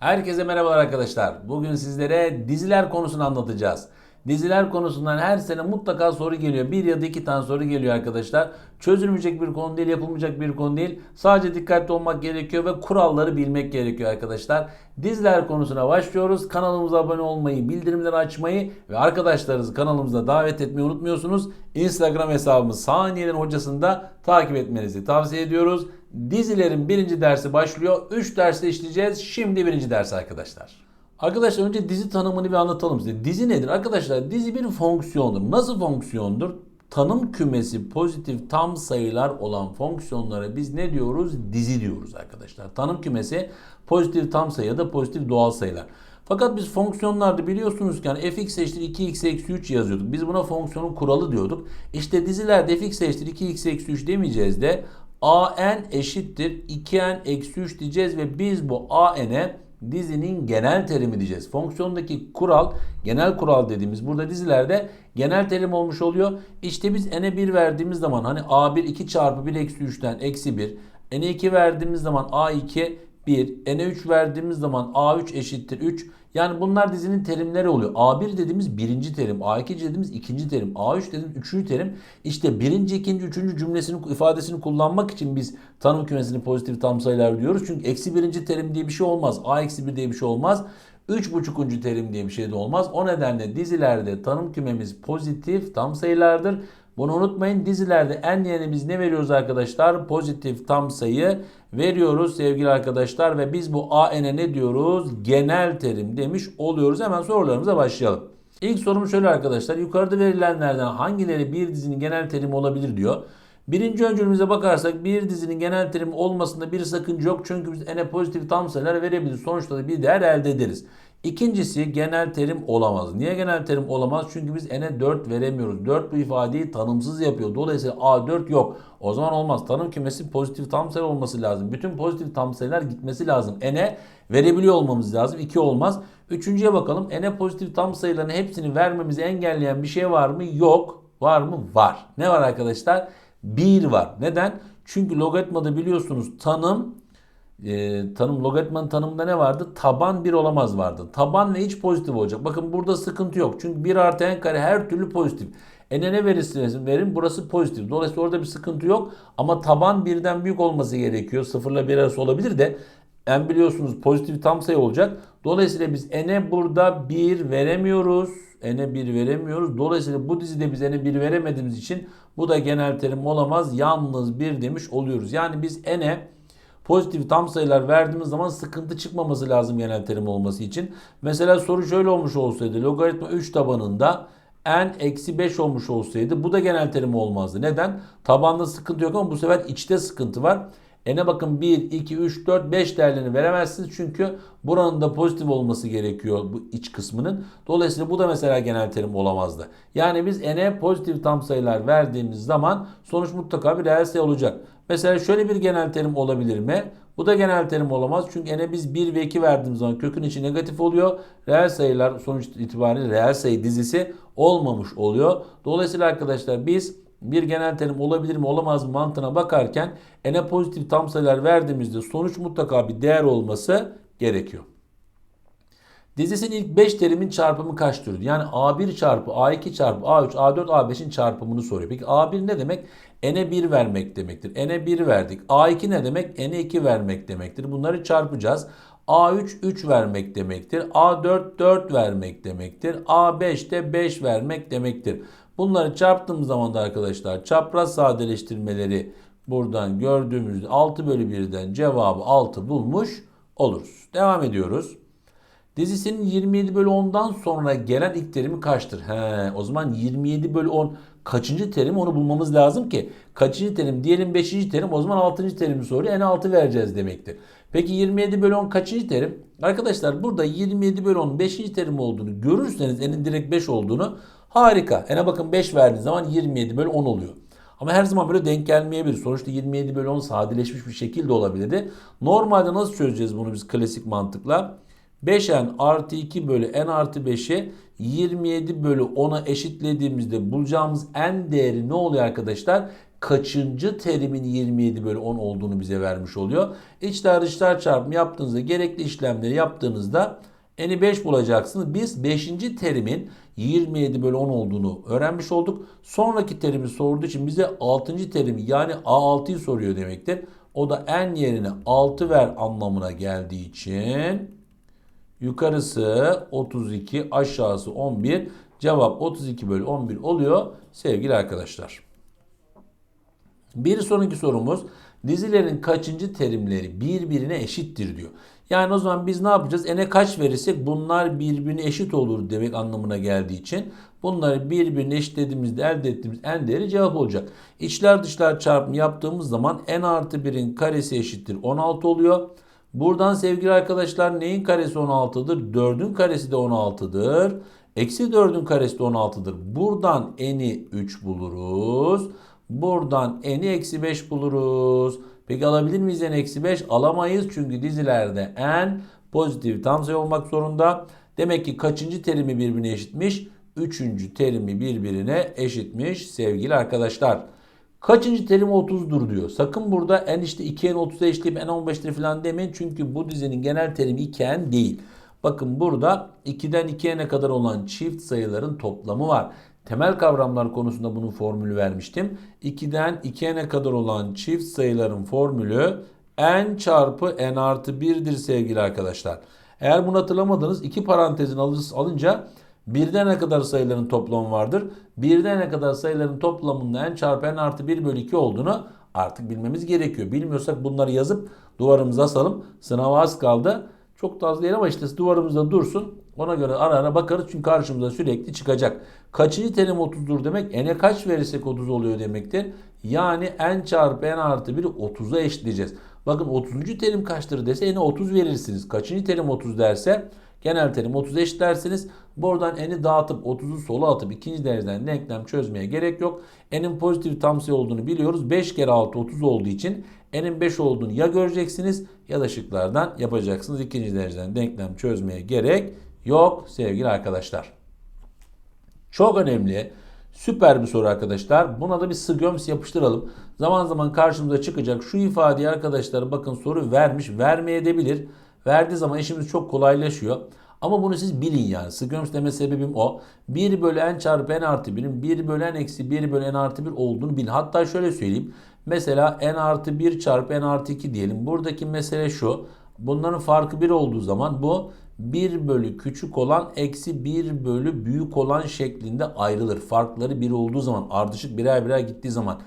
Herkese merhabalar arkadaşlar. Bugün sizlere diziler konusunu anlatacağız. Diziler konusundan her sene mutlaka soru geliyor. Bir ya da iki tane soru geliyor arkadaşlar. Çözülmeyecek bir konu değil, yapılmayacak bir konu değil. Sadece dikkatli olmak gerekiyor ve kuralları bilmek gerekiyor arkadaşlar. Diziler konusuna başlıyoruz. Kanalımıza abone olmayı, bildirimleri açmayı ve arkadaşlarınızı kanalımıza davet etmeyi unutmuyorsunuz. Instagram hesabımız Saniyelerin Hocası'nda takip etmenizi tavsiye ediyoruz. Dizilerin birinci dersi başlıyor. 3 derste işleyeceğiz. Şimdi birinci ders arkadaşlar. Arkadaşlar önce dizi tanımını bir anlatalım size. Dizi nedir? Arkadaşlar dizi bir fonksiyondur. Nasıl fonksiyondur? Tanım kümesi pozitif tam sayılar olan fonksiyonlara biz ne diyoruz? Dizi diyoruz arkadaşlar. Tanım kümesi pozitif tam sayı ya da pozitif doğal sayılar. Fakat biz fonksiyonlarda biliyorsunuz ki yani fx eşittir 2x eksi 3 yazıyorduk. Biz buna fonksiyonun kuralı diyorduk. İşte dizilerde fx eşittir 2x eksi 3 demeyeceğiz de an eşittir 2n eksi 3 diyeceğiz ve biz bu an'e dizinin genel terimi diyeceğiz. Fonksiyondaki kural, genel kural dediğimiz burada dizilerde genel terim olmuş oluyor. İşte biz n'e 1 verdiğimiz zaman hani a1 2 çarpı 1 eksi 3'ten eksi 1. n'e 2 verdiğimiz zaman a2 1. n'e 3 verdiğimiz zaman a3 eşittir 3. Yani bunlar dizinin terimleri oluyor. A1 dediğimiz birinci terim, A2 dediğimiz ikinci terim, A3 dediğimiz üçüncü terim. İşte birinci, ikinci, üçüncü cümlesinin ifadesini kullanmak için biz tanım kümesini pozitif tam sayılar diyoruz. Çünkü eksi birinci terim diye bir şey olmaz. A eksi bir diye bir şey olmaz. Üç buçukuncu terim diye bir şey de olmaz. O nedenle dizilerde tanım kümemiz pozitif tam sayılardır. Bunu unutmayın dizilerde en yerine biz ne veriyoruz arkadaşlar? Pozitif tam sayı veriyoruz sevgili arkadaşlar ve biz bu AN'e ne diyoruz? Genel terim demiş oluyoruz. Hemen sorularımıza başlayalım. İlk sorum şöyle arkadaşlar. Yukarıda verilenlerden hangileri bir dizinin genel terimi olabilir diyor. Birinci öncülümüze bakarsak bir dizinin genel terimi olmasında bir sakınca yok. Çünkü biz n'e pozitif tam sayılar verebiliriz. Sonuçta da bir değer elde ederiz. İkincisi genel terim olamaz. Niye genel terim olamaz? Çünkü biz n'e 4 veremiyoruz. 4 bu ifadeyi tanımsız yapıyor. Dolayısıyla A4 yok. O zaman olmaz. Tanım kümesi pozitif tam sayı olması lazım. Bütün pozitif tam sayılar gitmesi lazım. n'e verebiliyor olmamız lazım. 2 olmaz. Üçüncüye bakalım. n'e pozitif tam sayıların hepsini vermemizi engelleyen bir şey var mı? Yok. Var mı? Var. Ne var arkadaşlar? 1 var. Neden? Çünkü logaritmada biliyorsunuz tanım e, tanım logaritmanın tanımında ne vardı? Taban 1 olamaz vardı. Taban ve iç pozitif olacak. Bakın burada sıkıntı yok. Çünkü 1 artı n kare her türlü pozitif. N'e ne verirseniz verin burası pozitif. Dolayısıyla orada bir sıkıntı yok. Ama taban birden büyük olması gerekiyor. 0 ile 1 arası olabilir de n biliyorsunuz pozitif tam sayı olacak. Dolayısıyla biz n'e burada 1 veremiyoruz. n'e 1 veremiyoruz. Dolayısıyla bu dizide biz n'e 1 veremediğimiz için bu da genel terim olamaz. Yalnız 1 demiş oluyoruz. Yani biz n'e pozitif tam sayılar verdiğimiz zaman sıkıntı çıkmaması lazım genel terim olması için. Mesela soru şöyle olmuş olsaydı logaritma 3 tabanında n eksi 5 olmuş olsaydı bu da genel terim olmazdı. Neden? Tabanda sıkıntı yok ama bu sefer içte sıkıntı var. N'e bakın 1, 2, 3, 4, 5 değerlerini veremezsiniz. Çünkü buranın da pozitif olması gerekiyor bu iç kısmının. Dolayısıyla bu da mesela genel terim olamazdı. Yani biz n'e pozitif tam sayılar verdiğimiz zaman sonuç mutlaka bir reel sayı olacak. Mesela şöyle bir genel terim olabilir mi? Bu da genel terim olamaz. Çünkü n'e biz 1 ve 2 verdiğimiz zaman kökün içi negatif oluyor. Reel sayılar sonuç itibariyle reel sayı dizisi olmamış oluyor. Dolayısıyla arkadaşlar biz bir genel terim olabilir mi olamaz mı mantığına bakarken n'e pozitif tam sayılar verdiğimizde sonuç mutlaka bir değer olması gerekiyor. Dizisinin ilk 5 terimin çarpımı kaçtır? Yani A1 çarpı A2 çarpı A3 A4 A5'in çarpımını soruyor. Peki A1 ne demek? N'e 1 vermek demektir. N'e 1 verdik. A2 ne demek? N'e 2 vermek demektir. Bunları çarpacağız. A3 3 vermek demektir. A4 4 vermek demektir. A5 de 5 vermek demektir. Bunları çarptığımız zaman da arkadaşlar çapraz sadeleştirmeleri buradan gördüğümüzde 6 bölü 1'den cevabı 6 bulmuş oluruz. Devam ediyoruz. Dizisinin 27 bölü 10'dan sonra gelen ilk terimi kaçtır? He, o zaman 27 bölü 10 kaçıncı terim onu bulmamız lazım ki. Kaçıncı terim? Diyelim 5. terim o zaman 6. terimi soruyor. En 6 vereceğiz demektir. Peki 27 bölü 10 kaçıncı terim? Arkadaşlar burada 27 bölü 10 5. terim olduğunu görürseniz n'in direkt 5 olduğunu harika. N'e bakın 5 verdiğiniz zaman 27 bölü 10 oluyor. Ama her zaman böyle denk gelmeyebilir. Sonuçta 27 bölü 10 sadeleşmiş bir şekilde olabilirdi. Normalde nasıl çözeceğiz bunu biz klasik mantıkla? 5n artı 2 bölü n artı 5'i 27 bölü 10'a eşitlediğimizde bulacağımız n değeri ne oluyor arkadaşlar? Kaçıncı terimin 27 bölü 10 olduğunu bize vermiş oluyor. İçler dışlar çarpımı yaptığınızda gerekli işlemleri yaptığınızda n'i 5 bulacaksınız. Biz 5. terimin 27 bölü 10 olduğunu öğrenmiş olduk. Sonraki terimi sorduğu için bize 6. terimi yani A6'yı soruyor demektir. O da n yerine 6 ver anlamına geldiği için yukarısı 32 aşağısı 11 cevap 32 bölü 11 oluyor sevgili arkadaşlar. Bir sonraki sorumuz dizilerin kaçıncı terimleri birbirine eşittir diyor. Yani o zaman biz ne yapacağız? N'e kaç verirsek bunlar birbirine eşit olur demek anlamına geldiği için bunları birbirine eşitlediğimizde elde ettiğimiz n değeri cevap olacak. İçler dışlar çarpımı yaptığımız zaman n artı 1'in karesi eşittir 16 oluyor. Buradan sevgili arkadaşlar neyin karesi 16'dır? 4'ün karesi de 16'dır. Eksi 4'ün karesi de 16'dır. Buradan n'i 3 buluruz. Buradan n'i eksi 5 buluruz. Peki alabilir miyiz n eksi 5? Alamayız çünkü dizilerde n pozitif tam sayı olmak zorunda. Demek ki kaçıncı terimi birbirine eşitmiş? Üçüncü terimi birbirine eşitmiş sevgili arkadaşlar. Kaçıncı terim 30'dur diyor. Sakın burada n işte 2n 30'a eşitleyip n 15'tir falan demeyin. Çünkü bu dizinin genel terimi 2n değil. Bakın burada 2'den 2n'e kadar olan çift sayıların toplamı var. Temel kavramlar konusunda bunun formülü vermiştim. 2'den 2n'e kadar olan çift sayıların formülü n çarpı n artı 1'dir sevgili arkadaşlar. Eğer bunu hatırlamadınız iki parantezin alınca birden ne kadar sayıların toplamı vardır. Birden ne kadar sayıların toplamında n çarpı n artı 1 bölü 2 olduğunu artık bilmemiz gerekiyor. Bilmiyorsak bunları yazıp duvarımıza asalım. Sınava az kaldı. Çok da az değil ama işte duvarımızda dursun. Ona göre ara ara bakarız çünkü karşımıza sürekli çıkacak. Kaçıncı terim 30'dur demek? N'e kaç verirsek 30 oluyor demektir. Yani n çarpı n artı 1'i 30'a eşitleyeceğiz. Bakın 30. terim kaçtır dese n'e 30 verirsiniz. Kaçıncı terim 30 derse genel terim 30 eşitlersiniz. Buradan n'i dağıtıp 30'u sola atıp ikinci dereceden denklem çözmeye gerek yok. N'in pozitif tam sayı olduğunu biliyoruz. 5 kere 6 30 olduğu için n'in 5 olduğunu ya göreceksiniz ya da şıklardan yapacaksınız. İkinci dereceden denklem çözmeye gerek yok sevgili arkadaşlar. Çok önemli. Süper bir soru arkadaşlar. Buna da bir sıgöms yapıştıralım. Zaman zaman karşımıza çıkacak şu ifadeyi arkadaşlar bakın soru vermiş vermeyebilir. Verdiği zaman işimiz çok kolaylaşıyor. Ama bunu siz bilin yani. Sıgöms deme sebebim o. 1 bölü n çarpı n artı 1'in 1 bölü n eksi 1 bölü n artı 1 olduğunu bilin. Hatta şöyle söyleyeyim. Mesela n artı 1 çarpı n artı 2 diyelim. Buradaki mesele şu. Bunların farkı 1 olduğu zaman bu 1 bölü küçük olan eksi 1 bölü büyük olan şeklinde ayrılır. Farkları 1 olduğu zaman ardışık birer birer gittiği zaman.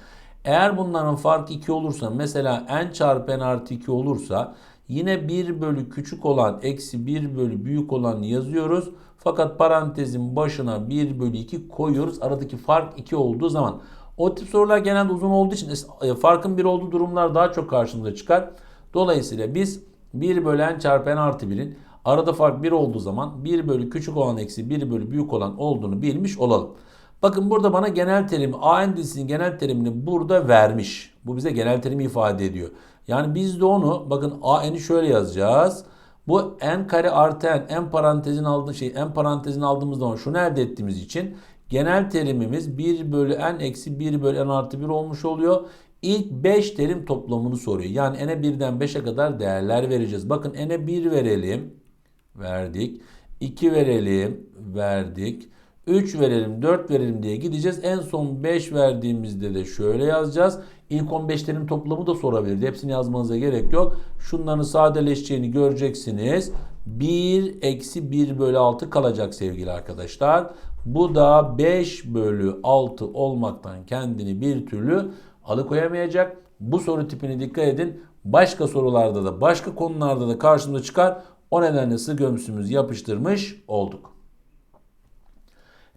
Eğer bunların farkı 2 olursa mesela n çarpı n artı 2 olursa yine 1 bölü küçük olan eksi 1 bölü büyük olan yazıyoruz. Fakat parantezin başına 1 bölü 2 koyuyoruz. Aradaki fark 2 olduğu zaman. O tip sorular genelde uzun olduğu için e, farkın 1 olduğu durumlar daha çok karşımıza çıkar. Dolayısıyla biz 1 bölü n çarpı n artı 1'in Arada fark 1 olduğu zaman 1 bölü küçük olan eksi 1 bölü büyük olan olduğunu bilmiş olalım. Bakın burada bana genel terimi AN dizisinin genel terimini burada vermiş. Bu bize genel terimi ifade ediyor. Yani biz de onu bakın AN'i şöyle yazacağız. Bu n kare artı n, n parantezin aldığı şey n parantezin aldığımız zaman şunu elde ettiğimiz için genel terimimiz 1 bölü n eksi 1 bölü n artı 1 olmuş oluyor. İlk 5 terim toplamını soruyor. Yani n'e 1'den 5'e kadar değerler vereceğiz. Bakın n'e 1 verelim verdik. 2 verelim, verdik. 3 verelim, 4 verelim diye gideceğiz. En son 5 verdiğimizde de şöyle yazacağız. İlk 15'lerin toplamı da sorabilirdi. Hepsini yazmanıza gerek yok. Şunların sadeleşeceğini göreceksiniz. 1 eksi 1 bölü 6 kalacak sevgili arkadaşlar. Bu da 5 bölü 6 olmaktan kendini bir türlü alıkoyamayacak. Bu soru tipini dikkat edin. Başka sorularda da başka konularda da karşımıza çıkar. O nedenle sı gömsümüzü yapıştırmış olduk.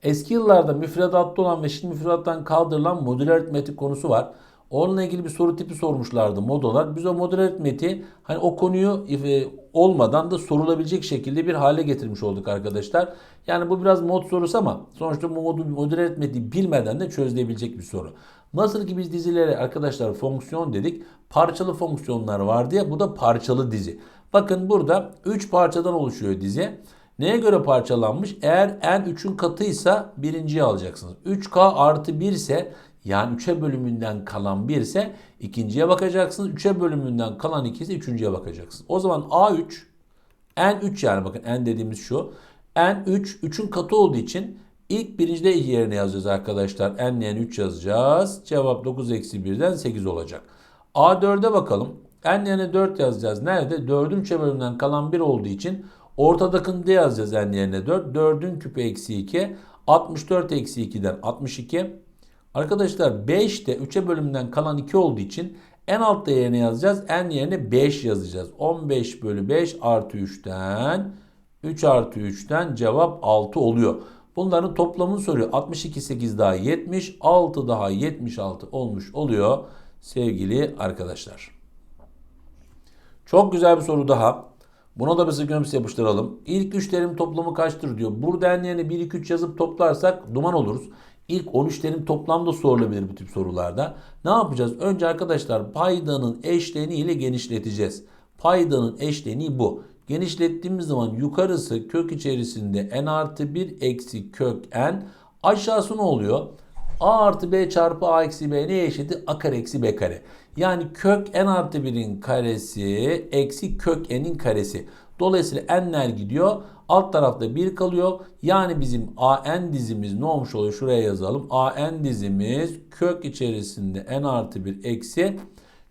Eski yıllarda müfredatta olan ve şimdi müfredattan kaldırılan modüler aritmetik konusu var. Onunla ilgili bir soru tipi sormuşlardı modolar. Biz o modüler aritmetiği hani o konuyu e, olmadan da sorulabilecek şekilde bir hale getirmiş olduk arkadaşlar. Yani bu biraz mod sorusu ama sonuçta bu mod, modüler aritmetiği bilmeden de çözülebilecek bir soru. Nasıl ki biz dizilere arkadaşlar fonksiyon dedik. Parçalı fonksiyonlar vardı ya bu da parçalı dizi. Bakın burada 3 parçadan oluşuyor dizi. Neye göre parçalanmış? Eğer n 3'ün katıysa birinciyi alacaksınız. 3k artı 1 ise yani 3'e bölümünden kalan 1 ise ikinciye bakacaksınız. 3'e bölümünden kalan 2 ise üçüncüye bakacaksınız. O zaman A3 N3 yani bakın N dediğimiz şu. N3 3'ün katı olduğu için ilk birincide yerine yazacağız arkadaşlar. N yani 3 yazacağız. Cevap 9 eksi 1'den 8 olacak. A4'e bakalım. N yerine 4 yazacağız. Nerede? 4'ün 3'e bölümünden kalan 1 olduğu için ortadakinde yazacağız N yerine 4. 4'ün küpü eksi 2. 64 eksi 2'den 62. Arkadaşlar 5 de 3'e bölümünden kalan 2 olduğu için en altta yerine yazacağız. N yerine 5 yazacağız. 15 bölü 5 artı 3'ten 3 artı 3'ten cevap 6 oluyor. Bunların toplamını soruyor. 62 8 daha 70 6 daha 76 olmuş oluyor sevgili arkadaşlar. Çok güzel bir soru daha. Buna da bir sequence yapıştıralım. İlk 3 terim toplamı kaçtır diyor. Burada yerine 1 2 3 yazıp toplarsak duman oluruz. İlk 13 terim toplamda sorulabilir bu tip sorularda. Ne yapacağız? Önce arkadaşlar paydanın eşleni ile genişleteceğiz. Paydanın eşleni bu. Genişlettiğimiz zaman yukarısı kök içerisinde n artı 1 eksi kök n. Aşağısı ne oluyor? a artı b çarpı a eksi b neye eşittir? a kare eksi b kare. Yani kök n artı 1'in karesi eksi kök n'in karesi. Dolayısıyla n'ler gidiyor. Alt tarafta 1 kalıyor. Yani bizim an dizimiz ne olmuş oluyor? Şuraya yazalım. an dizimiz kök içerisinde n artı 1 eksi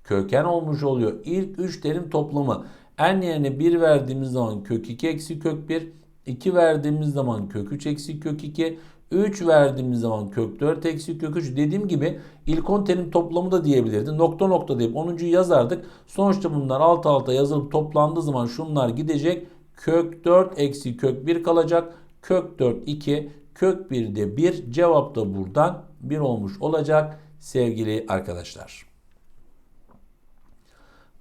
köken olmuş oluyor. İlk 3 terim toplamı. n yerine 1 verdiğimiz zaman kök 2 eksi kök 1. 2 verdiğimiz zaman kök 3 eksi kök 2. 3 verdiğimiz zaman kök 4 eksi kök 3 dediğim gibi ilk 10 terim toplamı da diyebilirdi. Nokta nokta deyip 10'uncuyu yazardık. Sonuçta bunlar alt alta yazılıp toplandığı zaman şunlar gidecek. Kök 4 eksi kök 1 kalacak. Kök 4 2 kök 1 de 1 cevap da buradan 1 olmuş olacak sevgili arkadaşlar.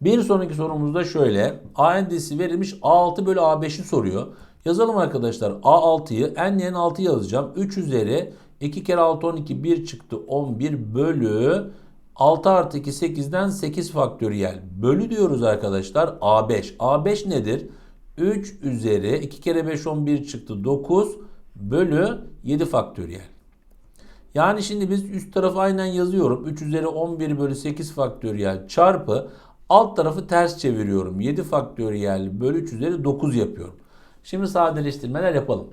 Bir sonraki sorumuzda şöyle. A endisi verilmiş A6 bölü A5'i soruyor. Yazalım arkadaşlar. A6'yı n yerine 6 yazacağım. 3 üzeri 2 kere 6 12 1 çıktı 11 bölü 6 artı 2 8'den 8 faktöriyel. Bölü diyoruz arkadaşlar A5. A5 nedir? 3 üzeri 2 kere 5 11 çıktı 9 bölü 7 faktöriyel. Yani şimdi biz üst tarafı aynen yazıyorum. 3 üzeri 11 bölü 8 faktöriyel çarpı alt tarafı ters çeviriyorum. 7 faktöriyel bölü 3 üzeri 9 yapıyorum. Şimdi sadeleştirmeler yapalım.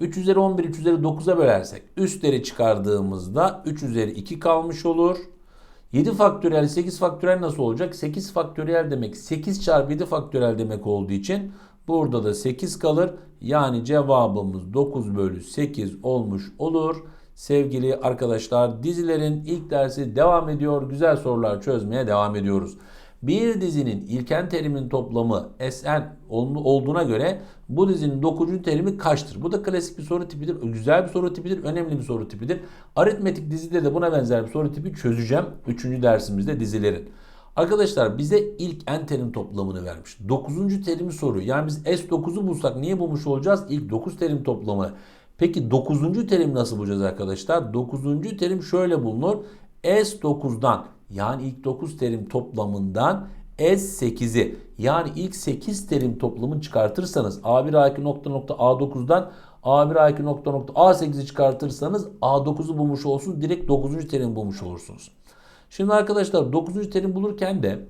3 üzeri 11 3 üzeri 9'a bölersek üstleri çıkardığımızda 3 üzeri 2 kalmış olur. 7 faktöriyel 8 faktöriyel nasıl olacak? 8 faktöriyel demek 8 çarpı 7 faktöriyel demek olduğu için burada da 8 kalır. Yani cevabımız 9 bölü 8 olmuş olur. Sevgili arkadaşlar dizilerin ilk dersi devam ediyor. Güzel sorular çözmeye devam ediyoruz. Bir dizinin ilken terimin toplamı Sn olduğuna göre bu dizinin 9. terimi kaçtır? Bu da klasik bir soru tipidir. Güzel bir soru tipidir. Önemli bir soru tipidir. Aritmetik dizide de buna benzer bir soru tipi çözeceğim. 3. dersimizde dizilerin. Arkadaşlar bize ilk n terim toplamını vermiş. 9. terimi soruyor. Yani biz S9'u bulsak niye bulmuş olacağız? İlk 9 terim toplamı. Peki 9. terim nasıl bulacağız arkadaşlar? 9. terim şöyle bulunur. S9'dan yani ilk 9 terim toplamından S8'i yani ilk 8 terim toplamını çıkartırsanız A1 A2 nokta nokta A9'dan A1 A2 nokta nokta A8'i çıkartırsanız A9'u bulmuş olsun direkt 9. terim bulmuş olursunuz. Şimdi arkadaşlar 9. terim bulurken de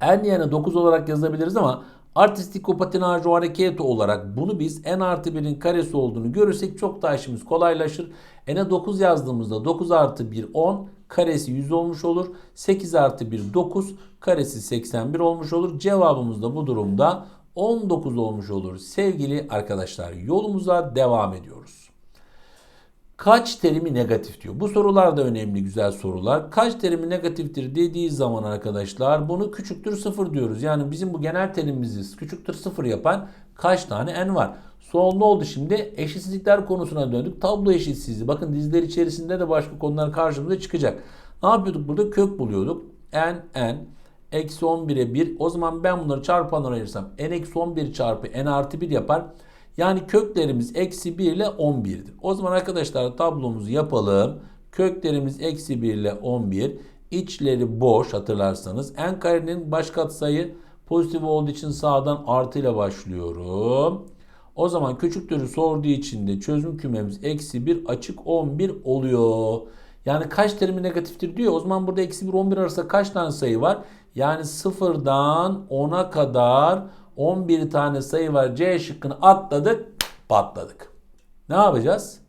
en yerine 9 olarak yazabiliriz ama artistiko patinajo hareketi olarak bunu biz n artı 1'in karesi olduğunu görürsek çok daha işimiz kolaylaşır. n'e 9 yazdığımızda 9 artı 1 10 karesi 100 olmuş olur. 8 artı 1 9 karesi 81 olmuş olur. Cevabımız da bu durumda 19 olmuş olur. Sevgili arkadaşlar yolumuza devam ediyoruz. Kaç terimi negatif diyor. Bu sorular da önemli güzel sorular. Kaç terimi negatiftir dediği zaman arkadaşlar bunu küçüktür sıfır diyoruz. Yani bizim bu genel terimimizi küçüktür sıfır yapan kaç tane n var? Son ne oldu şimdi? Eşitsizlikler konusuna döndük. Tablo eşitsizliği. Bakın diziler içerisinde de başka konular karşımıza çıkacak. Ne yapıyorduk burada? Kök buluyorduk. n, n, eksi 11'e 1. O zaman ben bunları çarpanlara ayırsam n eksi 11 çarpı n artı 1 yapar. Yani köklerimiz eksi 1 ile 11'dir. O zaman arkadaşlar tablomuzu yapalım. Köklerimiz eksi 1 ile 11. İçleri boş hatırlarsanız. n karenin baş katsayı Pozitif olduğu için sağdan artı ile başlıyorum. O zaman küçüktürü sorduğu için de çözüm kümemiz eksi 1 açık 11 oluyor. Yani kaç terimi negatiftir diyor. O zaman burada eksi 1 11 arasında kaç tane sayı var? Yani sıfırdan 10'a kadar 11 tane sayı var. C şıkkını atladık patladık. Ne yapacağız?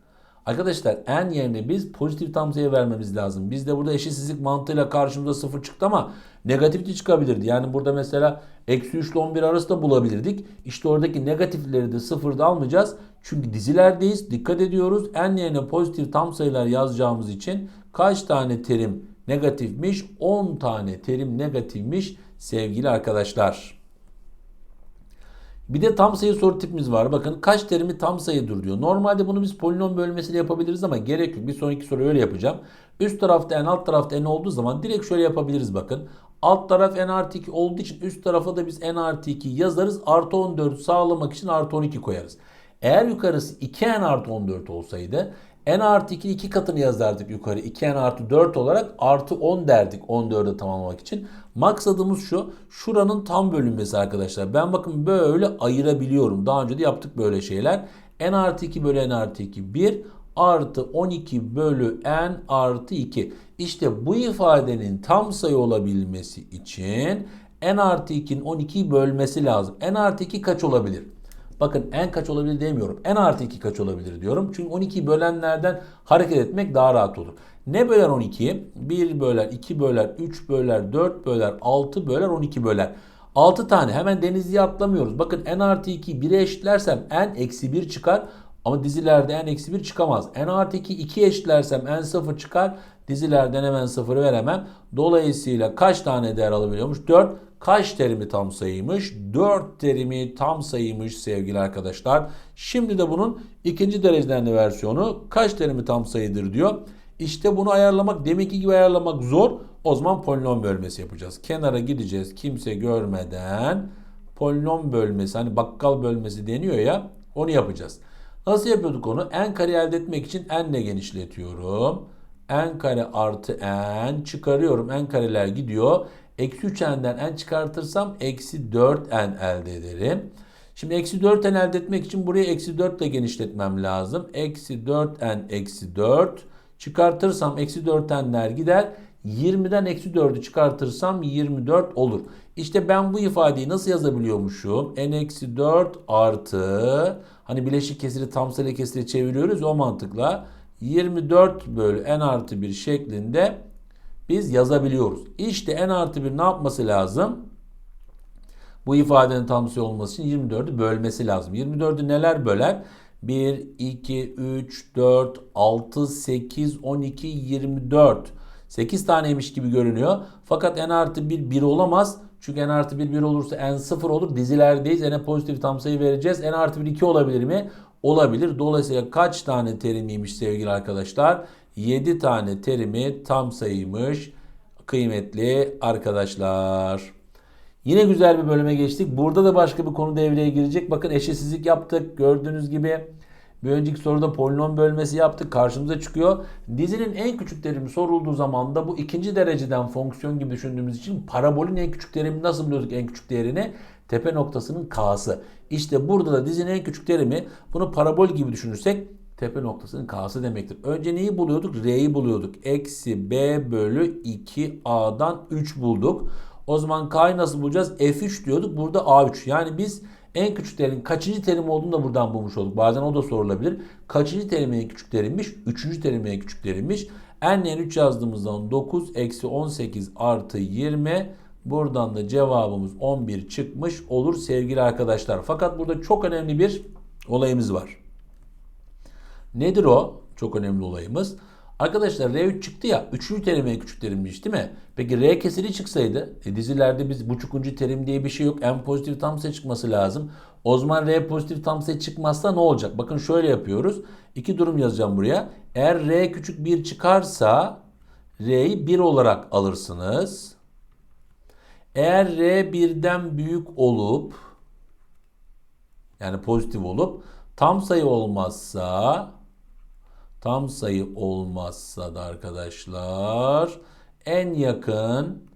Arkadaşlar n yerine biz pozitif tam sayı vermemiz lazım. Biz de burada eşitsizlik mantığıyla karşımıza 0 çıktı ama negatif de çıkabilirdi. Yani burada mesela eksi 3 ile 11 arasında bulabilirdik. İşte oradaki negatifleri de sıfırda almayacağız. Çünkü dizilerdeyiz. Dikkat ediyoruz. n yerine pozitif tam sayılar yazacağımız için kaç tane terim negatifmiş? 10 tane terim negatifmiş sevgili arkadaşlar. Bir de tam sayı soru tipimiz var. Bakın kaç terimi tam sayıdır diyor. Normalde bunu biz polinom bölmesiyle yapabiliriz ama gerek yok. Bir sonraki soru öyle yapacağım. Üst tarafta n alt tarafta n olduğu zaman direkt şöyle yapabiliriz bakın. Alt taraf n artı 2 olduğu için üst tarafa da biz n artı 2 yazarız. Artı 14 sağlamak için artı 12 koyarız. Eğer yukarısı 2n artı 14 olsaydı n artı 2 iki katını yazardık yukarı. 2n artı 4 olarak artı 10 derdik 14'ü tamamlamak için. Maksadımız şu. Şuranın tam bölünmesi arkadaşlar. Ben bakın böyle ayırabiliyorum. Daha önce de yaptık böyle şeyler. n artı 2 bölü n artı 2 1 artı 12 bölü n artı 2. İşte bu ifadenin tam sayı olabilmesi için n artı 2'nin 12'yi bölmesi lazım. n artı 2 kaç olabilir? Bakın n kaç olabilir demiyorum. n artı 2 kaç olabilir diyorum. Çünkü 12'yi bölenlerden hareket etmek daha rahat olur. Ne böler 12'yi? 1 böler, 2 böler, 3 böler, 4 böler, 6 böler, 12 böler. 6 tane hemen denizliğe atlamıyoruz. Bakın n artı 2'yi 1'e eşitlersem n eksi 1 çıkar. Ama dizilerde n eksi 1 çıkamaz. n artı 2 2'ye eşitlersem n 0 çıkar. Dizilerden hemen 0'ı veremem. Dolayısıyla kaç tane değer alabiliyormuş? 4. Kaç terimi tam sayıymış? 4 terimi tam sayıymış sevgili arkadaşlar. Şimdi de bunun ikinci dereceden de versiyonu kaç terimi tam sayıdır diyor. İşte bunu ayarlamak deminki gibi ayarlamak zor. O zaman polinom bölmesi yapacağız. Kenara gideceğiz kimse görmeden. Polinom bölmesi hani bakkal bölmesi deniyor ya onu yapacağız. Nasıl yapıyorduk onu? n kare elde etmek için n ile genişletiyorum. n kare artı n çıkarıyorum. n kareler gidiyor. Eksi 3n'den n çıkartırsam eksi 4n elde ederim. Şimdi eksi 4n elde etmek için burayı eksi 4 ile genişletmem lazım. Eksi 4n eksi 4 çıkartırsam eksi 4n'ler gider. 20'den eksi 4'ü çıkartırsam 24 olur. İşte ben bu ifadeyi nasıl yazabiliyormuşum? n eksi 4 artı hani bileşik kesiri tam sayılı kesiri çeviriyoruz o mantıkla 24 bölü n artı 1 şeklinde biz yazabiliyoruz. İşte n artı 1 ne yapması lazım? Bu ifadenin tam sayı olması için 24'ü bölmesi lazım. 24'ü neler böler? 1, 2, 3, 4, 6, 8, 12, 24. 8 taneymiş gibi görünüyor. Fakat n artı 1 1 olamaz. Çünkü n artı 1 1 olursa n 0 olur. Dizilerdeyiz. n'e pozitif tam sayı vereceğiz. n artı 1 2 olabilir mi? Olabilir. Dolayısıyla kaç tane terimiymiş sevgili arkadaşlar? 7 tane terimi tam sayıymış kıymetli arkadaşlar. Yine güzel bir bölüme geçtik. Burada da başka bir konu devreye girecek. Bakın eşitsizlik yaptık. Gördüğünüz gibi bir önceki soruda polinom bölmesi yaptık. Karşımıza çıkıyor. Dizinin en küçük terimi sorulduğu zaman da bu ikinci dereceden fonksiyon gibi düşündüğümüz için parabolün en küçük terimi nasıl buluyorduk en küçük değerini? Tepe noktasının k'sı. İşte burada da dizinin en küçük terimi bunu parabol gibi düşünürsek tepe noktasının k'sı demektir. Önce neyi buluyorduk? R'yi buluyorduk. Eksi b bölü 2a'dan 3 bulduk. O zaman k'yı nasıl bulacağız? f3 diyorduk. Burada a3. Yani biz en küçük terim kaçıncı terim olduğunu da buradan bulmuş olduk. Bazen o da sorulabilir. Kaçıncı terim en küçük terimmiş? Üçüncü terim en küçük terimmiş. n'den 3 yazdığımızdan 9 eksi 18 artı 20 Buradan da cevabımız 11 çıkmış olur sevgili arkadaşlar. Fakat burada çok önemli bir olayımız var. Nedir o? Çok önemli olayımız. Arkadaşlar R3 çıktı ya. Üçüncü terim en küçük terimmiş değil mi? Peki R kesiri çıksaydı e, dizilerde biz buçukuncu terim diye bir şey yok. En pozitif tam sayı çıkması lazım. O zaman R pozitif tam sayı çıkmazsa ne olacak? Bakın şöyle yapıyoruz. İki durum yazacağım buraya. Eğer R küçük 1 çıkarsa R'yi 1 olarak alırsınız. Eğer R birden büyük olup yani pozitif olup tam sayı olmazsa tam sayı olmazsa da arkadaşlar en yakın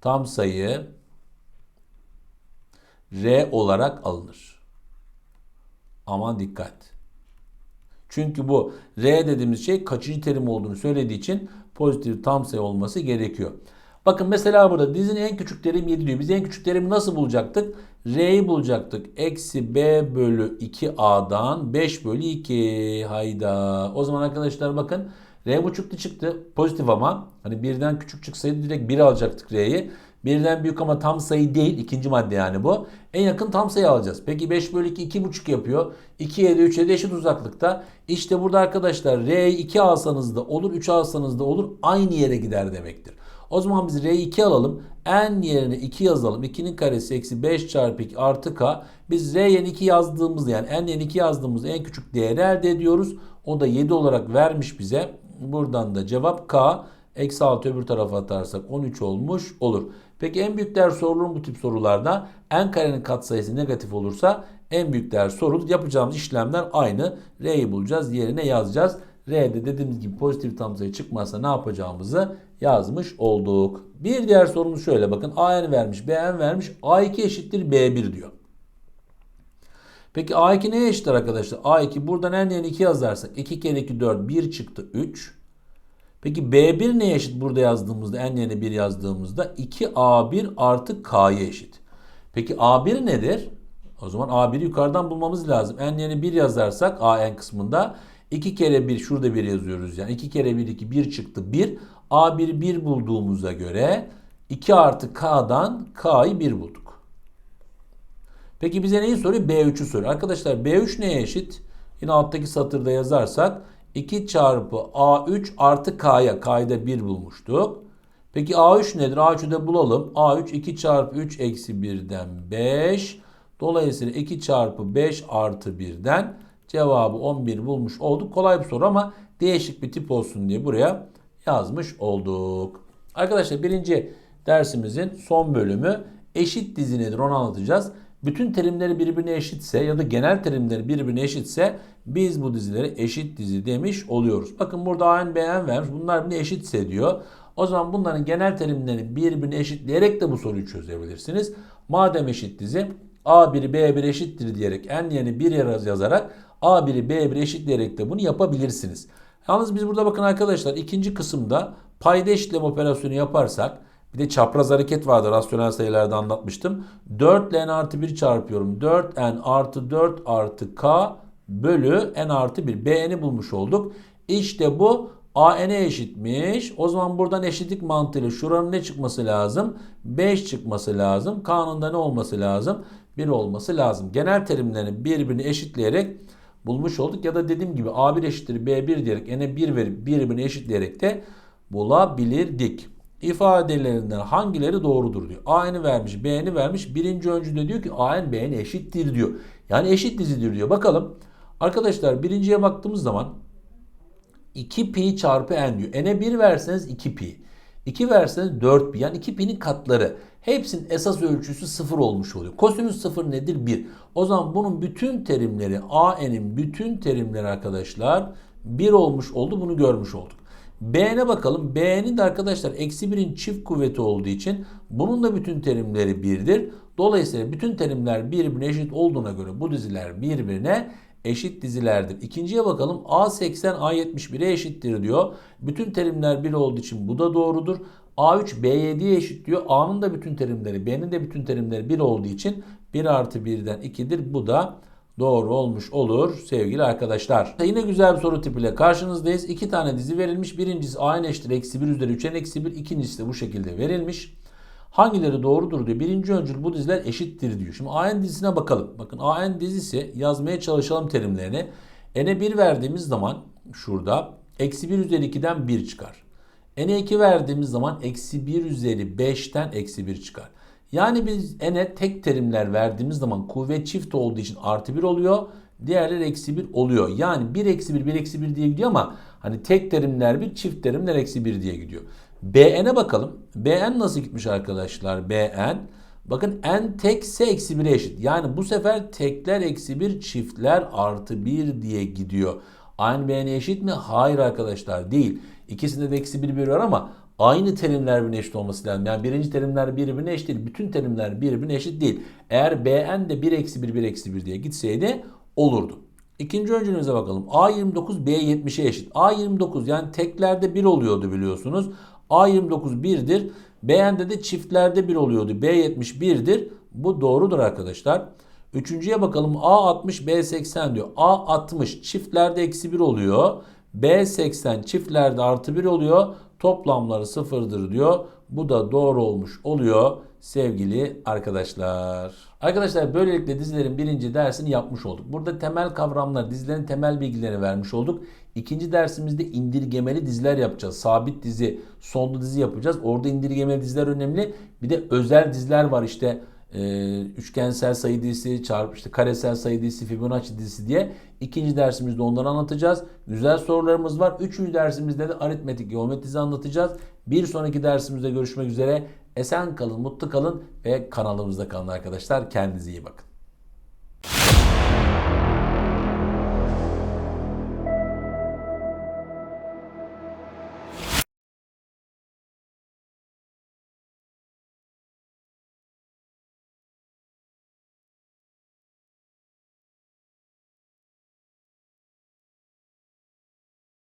tam sayı R olarak alınır. Aman dikkat. Çünkü bu R dediğimiz şey kaçıncı terim olduğunu söylediği için pozitif tam sayı olması gerekiyor. Bakın mesela burada dizinin en küçük terim 7 diyor. Biz en küçük terimi nasıl bulacaktık? R'yi bulacaktık. Eksi B bölü 2A'dan 5 bölü 2. Hayda. O zaman arkadaşlar bakın R buçuklu çıktı. Pozitif ama. Hani birden küçük çıksaydı direkt 1 alacaktık R'yi. Birden büyük ama tam sayı değil. ikinci madde yani bu. En yakın tam sayı alacağız. Peki 5 bölü 2 2,5 yapıyor. 2'ye de 3'e de eşit uzaklıkta. İşte burada arkadaşlar R'yi 2 alsanız da olur 3 alsanız da olur. Aynı yere gider demektir. O zaman biz R'yi 2 alalım. N yerine 2 yazalım. 2'nin karesi eksi 5 çarpı 2 artı K. Biz R yerine 2 yazdığımızda yani N yerine 2 yazdığımızda en küçük değeri elde ediyoruz. O da 7 olarak vermiş bize. Buradan da cevap K. Eksi 6 öbür tarafa atarsak 13 olmuş olur. Peki en büyük değer sorulur mu bu tip sorularda? N karenin katsayısı negatif olursa en büyük değer sorulur. Yapacağımız işlemler aynı. R'yi bulacağız. Yerine yazacağız. R'de dediğimiz gibi pozitif tam sayı çıkmazsa ne yapacağımızı yazmış olduk. Bir diğer sorumuz şöyle bakın. AN vermiş, BN vermiş. A2 eşittir B1 diyor. Peki A2 neye eşittir arkadaşlar? A2 buradan n yerine 2 yazarsak 2 kere 2 4 1 çıktı 3. Peki B1 neye eşit burada yazdığımızda n yerine 1 yazdığımızda 2A1 artı K'ya eşit. Peki A1 nedir? O zaman A1'i yukarıdan bulmamız lazım. N yerine 1 yazarsak AN kısmında 2 kere 1 şurada 1 yazıyoruz yani 2 kere 1 2 1 çıktı 1. A1'i 1 bulduğumuza göre 2 artı K'dan K'yı 1 bulduk. Peki bize neyi soruyor? B3'ü soruyor. Arkadaşlar B3 neye eşit? Yine alttaki satırda yazarsak 2 çarpı A3 artı K'ya. K'yı da 1 bulmuştuk. Peki A3 nedir? A3'ü de bulalım. A3 2 çarpı 3 eksi 1'den 5. Dolayısıyla 2 çarpı 5 artı 1'den cevabı 11 bulmuş olduk. Kolay bir soru ama değişik bir tip olsun diye buraya yazmış olduk. Arkadaşlar birinci dersimizin son bölümü eşit dizi nedir onu anlatacağız. Bütün terimleri birbirine eşitse ya da genel terimleri birbirine eşitse biz bu dizileri eşit dizi demiş oluyoruz. Bakın burada AN, BN vermiş. Bunlar birbirine eşitse diyor. O zaman bunların genel terimlerini birbirine eşitleyerek de bu soruyu çözebilirsiniz. Madem eşit dizi A1'i B1 eşittir diyerek n yerine 1 yazarak A1'i B1 eşitleyerek de bunu yapabilirsiniz. Yalnız biz burada bakın arkadaşlar ikinci kısımda payda eşitleme operasyonu yaparsak bir de çapraz hareket vardı rasyonel sayılarda anlatmıştım. 4 ile n artı 1 çarpıyorum. 4n artı 4 artı k bölü n artı 1. bn'i bulmuş olduk. İşte bu AN'e eşitmiş. O zaman buradan eşitlik mantığıyla şuranın ne çıkması lazım? 5 çıkması lazım. K'nın da ne olması lazım? 1 olması lazım. Genel terimlerini birbirini eşitleyerek bulmuş olduk. Ya da dediğim gibi A1 eşittir B1 diyerek n'e 1 verip birbirini eşitleyerek de bulabilirdik. İfadelerinden hangileri doğrudur diyor. A'nı vermiş, B'ni vermiş. Birinci öncüde diyor ki A'nın B'ni eşittir diyor. Yani eşit dizidir diyor. Bakalım. Arkadaşlar birinciye baktığımız zaman 2 pi çarpı n diyor. N'e 1 verseniz 2 pi. 2 verseniz 4 pi. Yani 2 pi'nin katları. Hepsinin esas ölçüsü 0 olmuş oluyor. Kosinüs 0 nedir? 1. O zaman bunun bütün terimleri AN'in bütün terimleri arkadaşlar 1 olmuş oldu. Bunu görmüş olduk. B'ne bakalım. B'nin de arkadaşlar eksi 1'in çift kuvveti olduğu için bunun da bütün terimleri 1'dir. Dolayısıyla bütün terimler birbirine eşit olduğuna göre bu diziler birbirine eşit dizilerdir. İkinciye bakalım. A80 A71'e eşittir diyor. Bütün terimler 1 olduğu için bu da doğrudur. A3 B7'ye eşit diyor. A'nın da bütün terimleri B'nin de bütün terimleri 1 olduğu için 1 artı 1'den 2'dir. Bu da doğru olmuş olur sevgili arkadaşlar. Yine güzel bir soru tipiyle karşınızdayız. İki tane dizi verilmiş. Birincisi a'nın eşittir eksi 1 üzeri 3'en eksi 1. İkincisi de bu şekilde verilmiş. Hangileri doğrudur diyor. Birinci öncül bu diziler eşittir diyor. Şimdi AN dizisine bakalım. Bakın AN dizisi yazmaya çalışalım terimlerini. N'e 1 verdiğimiz zaman şurada eksi 1 üzeri 2'den 1 çıkar. N'e 2 verdiğimiz zaman eksi 1 üzeri 5'ten eksi 1 çıkar. Yani biz n'e tek terimler verdiğimiz zaman kuvvet çift olduğu için artı 1 oluyor. Diğerleri eksi 1 oluyor. Yani 1 eksi 1 1 eksi 1 diye gidiyor ama hani tek terimler 1 çift terimler eksi 1 diye gidiyor. Bn'e bakalım. Bn nasıl gitmiş arkadaşlar? Bn Bakın n tekse eksi 1'e eşit. Yani bu sefer tekler eksi 1 çiftler artı 1 diye gidiyor. Aynı b'ne eşit mi? Hayır arkadaşlar değil. İkisinde de eksi 1 1 var ama aynı terimler birbirine eşit olması lazım. Yani birinci terimler birbirine eşit değil. Bütün terimler birbirine eşit değil. Eğer Bn de 1 eksi 1 1 eksi 1 diye gitseydi olurdu. İkinci öncülümüze bakalım. A29 B70'e eşit. A29 yani teklerde 1 oluyordu biliyorsunuz. A29 1'dir. B'nde de çiftlerde 1 oluyordu. B70 1'dir. Bu doğrudur arkadaşlar. Üçüncüye bakalım. A60 B80 diyor. A60 çiftlerde eksi 1 oluyor. B80 çiftlerde artı 1 oluyor. Toplamları sıfırdır diyor. Bu da doğru olmuş oluyor sevgili arkadaşlar. Arkadaşlar böylelikle dizilerin birinci dersini yapmış olduk. Burada temel kavramlar, dizilerin temel bilgilerini vermiş olduk. İkinci dersimizde indirgemeli diziler yapacağız. Sabit dizi, sonlu dizi yapacağız. Orada indirgemeli diziler önemli. Bir de özel diziler var işte e, üçgensel sayı dizisi, çarpı işte karesel sayı dizisi, Fibonacci dizisi diye. İkinci dersimizde onları anlatacağız. Güzel sorularımız var. Üçüncü dersimizde de aritmetik geometri dizisi anlatacağız. Bir sonraki dersimizde görüşmek üzere. Esen kalın, mutlu kalın ve kanalımızda kalın arkadaşlar. Kendinize iyi bakın.